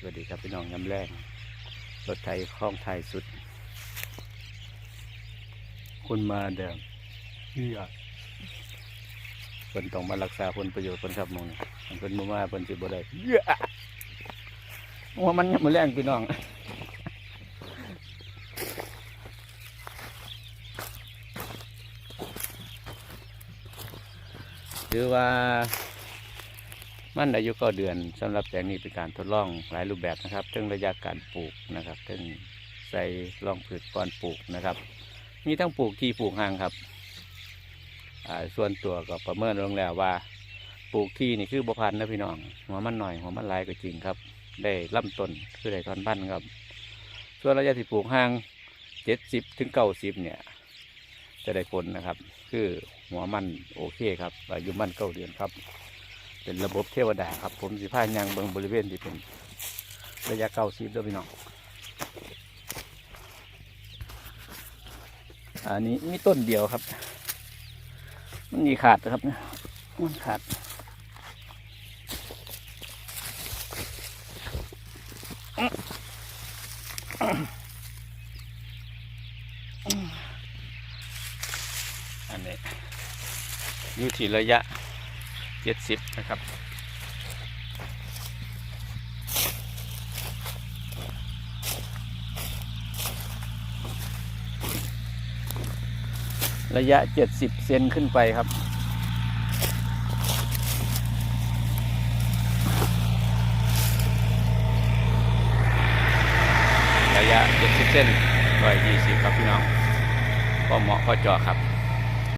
สวัสดีครับพี่น้องย้ำแรงรถไทยคล่องไทยสุด คุณมาเดิมเอื้อเพิ่นต้องมารักษาผลประโยชน์เพิ่นครับมองเพิ่นบ่มาเพิ่นสิบ่ได้เอื้อว่ามันย้ำแรงพี่น้องถือว่า มันอายุก็เดือนสำหรับแปลงนี้เป็นการทดลองหลายรูปแบบนะครับทั้งระยะการปลูกนะครับทั้งใส่ร่องผืชก่อนปลูกนะครับ มีทั้งปลูกที่ปลูกห่างครับส่วนตัวก็ประเมินลงแล้วว่า ปลูกที่นี่คือบพันนะพี่น้องหัวมันหน่อยหัวมันลายก็จริงครับ ได้ลำต้นคือได้ทอนพันครับ ส่วนระยะที่ปลูกห่างเจ็ดสิบถึงเก้าสิบเนี่ยจะได้ผลนะครับ คือหัวมันโอเคครับอายุมันเก้าเดือนครับ เป็นระบบเทวดาครับ ผมสิพายางเบิงบริเวณที่เป็นระยะเก้าสิบด้วยพี่น้องอันนี้มีต้นเดียวครับ มันมีขาดนะครับเนี่ยมันขาดอันนี้อยู่ที่ระยะ เจ็ดสิบนะครับระยะเจ็ดสิบเซนขึ้นไปครับ ระยะเจ็ดสิบเซนร้อยยี่สิบครับพี่น้อง ก็เหมาะก็เจาะครับ